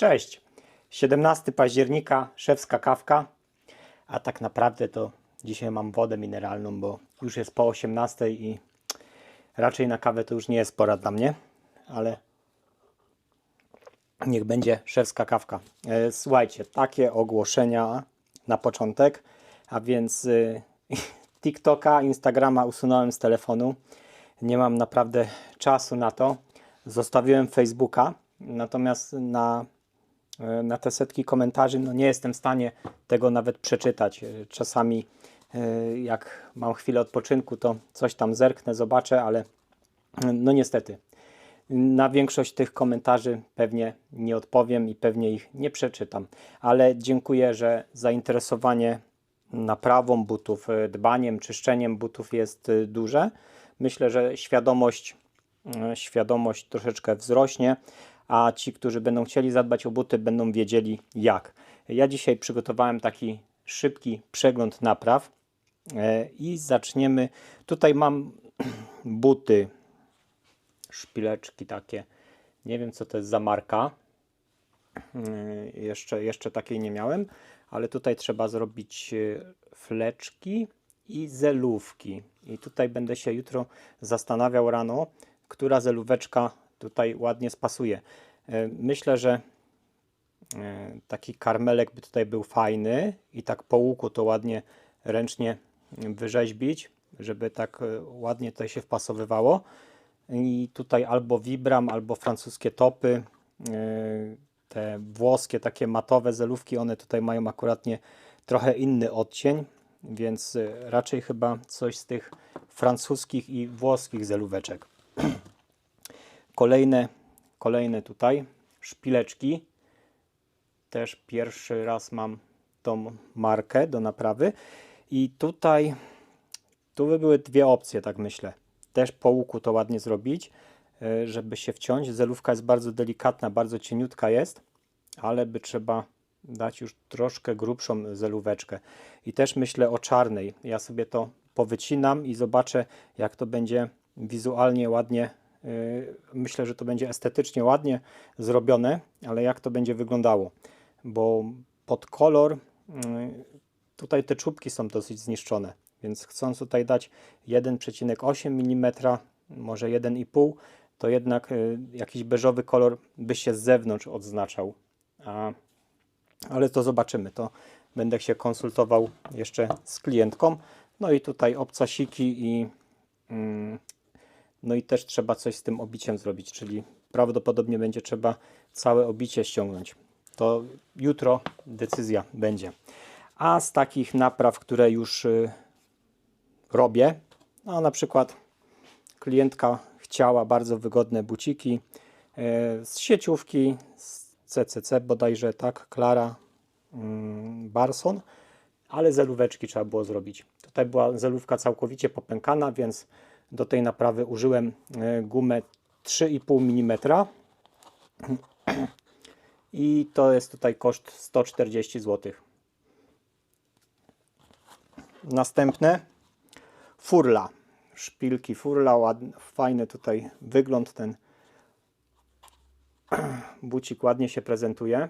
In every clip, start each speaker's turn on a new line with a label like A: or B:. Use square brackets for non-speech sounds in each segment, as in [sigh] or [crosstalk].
A: Cześć. 17 października, szewska kawka, a tak naprawdę to dzisiaj mam wodę mineralną, bo już jest po 18 i raczej na kawę to już nie jest pora dla mnie, ale niech będzie szewska kawka. E, Słuchajcie, takie ogłoszenia na początek, a więc y, [laughs] TikToka, Instagrama usunąłem z telefonu. Nie mam naprawdę czasu na to. Zostawiłem Facebooka, natomiast na, na te setki komentarzy no nie jestem w stanie tego nawet przeczytać. E, Czasami e, jak mam chwilę odpoczynku, to coś tam zerknę, zobaczę, ale e, no niestety. Na większość tych komentarzy pewnie nie odpowiem i pewnie ich nie przeczytam, ale dziękuję, że zainteresowanie naprawą butów, e, dbaniem, czyszczeniem butów jest e, duże. Myślę, że świadomość, e, świadomość troszeczkę wzrośnie, a ci, którzy będą chcieli zadbać o buty, będą wiedzieli jak. Ja dzisiaj przygotowałem taki szybki przegląd napraw e, i zaczniemy. Tutaj mam [clears throat] buty szpileczki takie. Nie wiem, co to jest za marka. Yy, Jeszcze, jeszcze takiej nie miałem, ale tutaj trzeba zrobić yy, fleczki i zelówki. I tutaj będę się jutro zastanawiał rano, która zelóweczka tutaj ładnie spasuje. Yy, Myślę, że yy, taki karmelek by tutaj był fajny i tak po łuku to ładnie ręcznie wyrzeźbić, żeby tak yy, ładnie tutaj się wpasowywało. I tutaj albo Vibram, albo francuskie topy. Te włoskie, takie matowe zelówki, one tutaj mają akuratnie trochę inny odcień, więc raczej chyba coś z tych francuskich i włoskich zelóweczek. [clears throat] Kolejne, kolejne tutaj szpileczki. Też pierwszy raz mam tą markę do naprawy. I tutaj tu by były dwie opcje, tak myślę. Też po łuku to ładnie zrobić, e, żeby się wciąć. Zelówka jest bardzo delikatna, bardzo cieniutka jest, ale by trzeba dać już troszkę grubszą zelóweczkę. I też myślę o czarnej. Ja sobie to powycinam i zobaczę, jak to będzie wizualnie ładnie. E, Myślę, że to będzie estetycznie ładnie zrobione, ale jak to będzie wyglądało? Bo pod kolor mm, tutaj te czubki są dosyć zniszczone, więc chcąc tutaj dać 1,8 mm, może 1,5, to jednak y, jakiś beżowy kolor by się z zewnątrz odznaczał. A, ale to zobaczymy. To będę się konsultował jeszcze z klientką. No i tutaj obcasiki i mm, no i też trzeba coś z tym obiciem zrobić, czyli prawdopodobnie będzie trzeba całe obicie ściągnąć. To jutro decyzja będzie. A z takich napraw, które już y, robię, no na przykład klientka chciała bardzo wygodne buciki e, z sieciówki, z CCC bodajże, tak, Klara mm, Barson, ale zelóweczki trzeba było zrobić. Tutaj była zelówka całkowicie popękana, więc do tej naprawy użyłem e, gumę 3,5 mm i to jest tutaj koszt 140 zł. Następne furla. Szpilki furla, ładny, fajny tutaj wygląd ten bucik ładnie się prezentuje.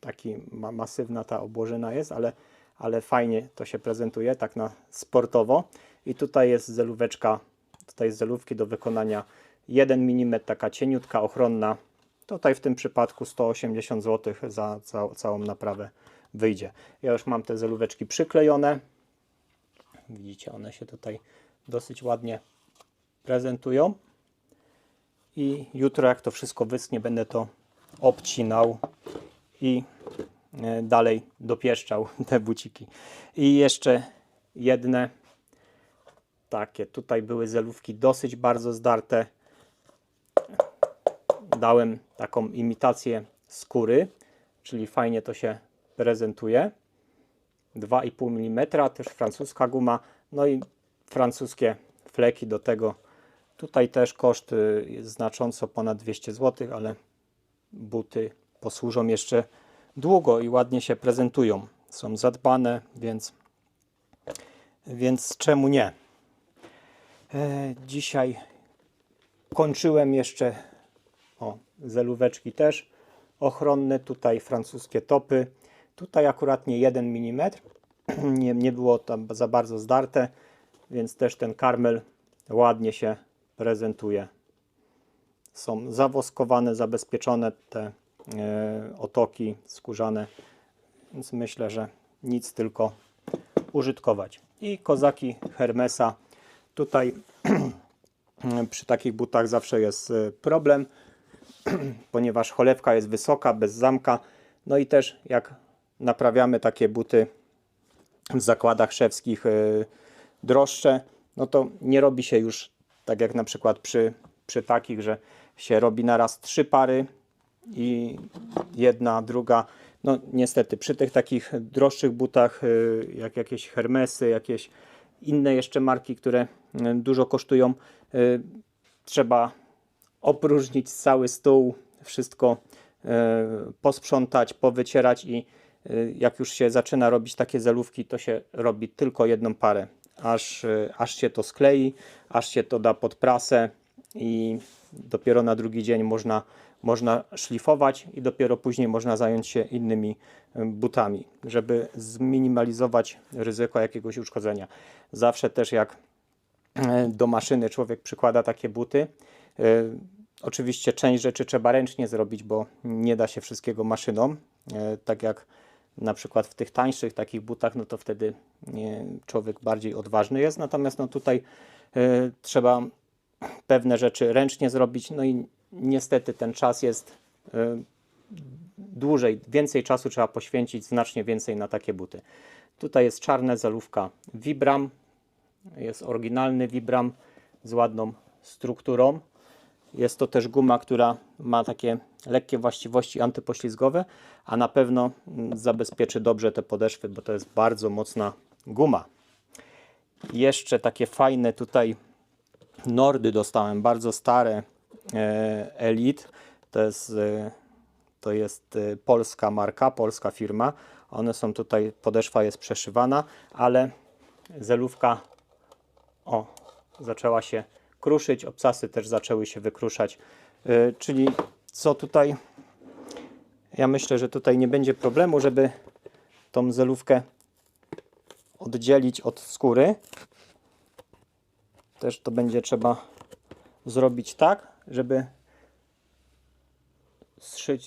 A: Taki ma, masywna ta obłożyna jest, ale, ale fajnie to się prezentuje, tak na sportowo. I tutaj jest zelóweczka, tutaj jest zelówki do wykonania 1 mm, taka cieniutka, ochronna. Tutaj w tym przypadku 180 zł za cał, całą naprawę wyjdzie. Ja już mam te zelóweczki przyklejone. Widzicie, one się tutaj dosyć ładnie prezentują. I jutro, jak to wszystko wyschnie, będę to obcinał i e, dalej dopieszczał [laughs] te buciki. I jeszcze jedne takie. Tutaj były zelówki dosyć bardzo zdarte. Dałem taką imitację skóry, czyli fajnie to się prezentuje. 2,5 mm, też francuska guma, no i francuskie fleki do tego. Tutaj też koszt y, znacząco ponad 200 zł, ale buty posłużą jeszcze długo i ładnie się prezentują. Są zadbane, więc, więc czemu nie? E, dzisiaj kończyłem jeszcze o zelóweczki też ochronne, tutaj francuskie topy. Tutaj akurat nie 1 mm, [clears throat] nie, nie było tam za bardzo zdarte, więc też ten karmel ładnie się prezentuje. Są zawoskowane, zabezpieczone te e, otoki skórzane, więc myślę, że nic tylko użytkować. I kozaki Hermesa. Tutaj [clears throat] przy takich butach zawsze jest e, problem, [clears throat] ponieważ cholewka jest wysoka, bez zamka. No i też jak naprawiamy takie buty w zakładach szewskich y, droższe, no to nie robi się już tak jak na przykład przy, przy takich, że się robi naraz trzy pary i jedna, druga. No niestety przy tych takich droższych butach, y, jak jakieś Hermesy, jakieś inne jeszcze marki, które y, dużo kosztują, y, trzeba opróżnić cały stół, wszystko e, posprzątać, powycierać i e, jak już się zaczyna robić takie zelówki, to się robi tylko jedną parę, aż, e, aż się to sklei, aż się to da pod prasę i dopiero na drugi dzień można, można szlifować i dopiero później można zająć się innymi butami, żeby zminimalizować ryzyko jakiegoś uszkodzenia. Zawsze też jak do maszyny człowiek przykłada takie buty, Oczywiście część rzeczy trzeba ręcznie zrobić, bo nie da się wszystkiego maszyną. E, Tak jak na przykład w tych tańszych takich butach, no to wtedy człowiek bardziej odważny jest. Natomiast no tutaj e, trzeba pewne rzeczy ręcznie zrobić. No i niestety ten czas jest e, dłużej, więcej czasu trzeba poświęcić, znacznie więcej na takie buty. Tutaj jest czarna zalówka Vibram, jest oryginalny Vibram z ładną strukturą. Jest to też guma, która ma takie lekkie właściwości antypoślizgowe, a na pewno mm, zabezpieczy dobrze te podeszwy, bo to jest bardzo mocna guma. Jeszcze takie fajne tutaj Nordy dostałem, bardzo stare Elite. To jest, e, to jest e, polska marka, polska firma. One są tutaj, podeszwa jest przeszywana, ale zelówka o, zaczęła się kruszyć, obcasy też zaczęły się wykruszać. Czyli co tutaj? Ja myślę, że tutaj nie będzie problemu, żeby tą zelówkę oddzielić od skóry. Też to będzie trzeba zrobić tak, żeby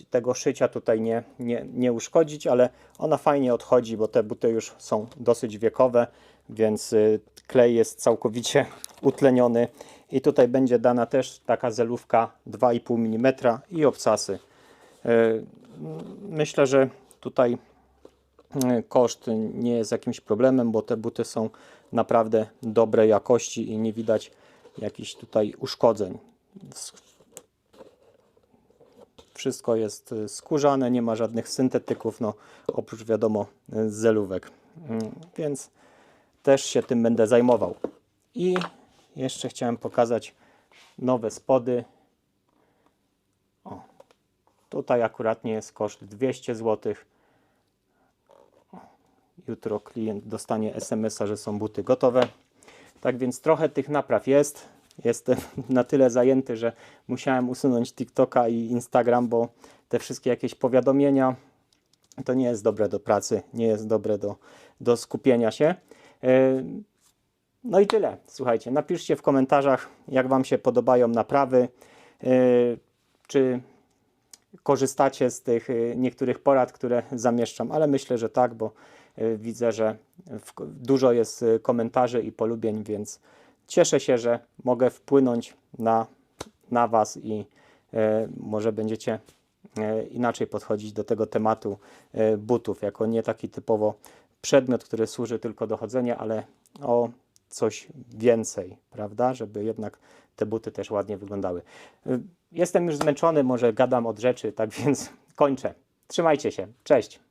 A: tego szycia tutaj nie, nie, nie uszkodzić, ale ona fajnie odchodzi, bo te buty już są dosyć wiekowe, więc y, klej jest całkowicie [laughs] utleniony i tutaj będzie dana też taka zelówka 2,5 mm i obcasy. Y, Myślę, że tutaj y, koszt nie jest jakimś problemem, bo te buty są naprawdę dobrej jakości i nie widać jakichś tutaj uszkodzeń. Wszystko jest y, skórzane, nie ma żadnych syntetyków, no oprócz wiadomo y, zelówek. Mm, Więc też się tym będę zajmował. I jeszcze chciałem pokazać nowe spody. O, tutaj akurat nie jest koszt 200 zł. Jutro klient dostanie SMS-a, że są buty gotowe. Tak więc trochę tych napraw jest. Jestem [laughs] na tyle zajęty, że musiałem usunąć TikToka i Instagram, bo te wszystkie jakieś powiadomienia to nie jest dobre do pracy, nie jest dobre do, do skupienia się. Yy, No i tyle. Słuchajcie, napiszcie w komentarzach, jak Wam się podobają naprawy, yy, czy korzystacie z tych y, niektórych porad, które zamieszczam, ale myślę, że tak, bo widzę, że dużo jest komentarzy i polubień, więc cieszę się, że mogę wpłynąć na, na Was i e, może będziecie e, inaczej podchodzić do tego tematu e, butów, jako nie taki typowo przedmiot, który służy tylko do chodzenia, ale o coś więcej, prawda, żeby jednak te buty też ładnie wyglądały. Jestem już zmęczony, może gadam od rzeczy, tak [laughs] więc kończę. Trzymajcie się. Cześć.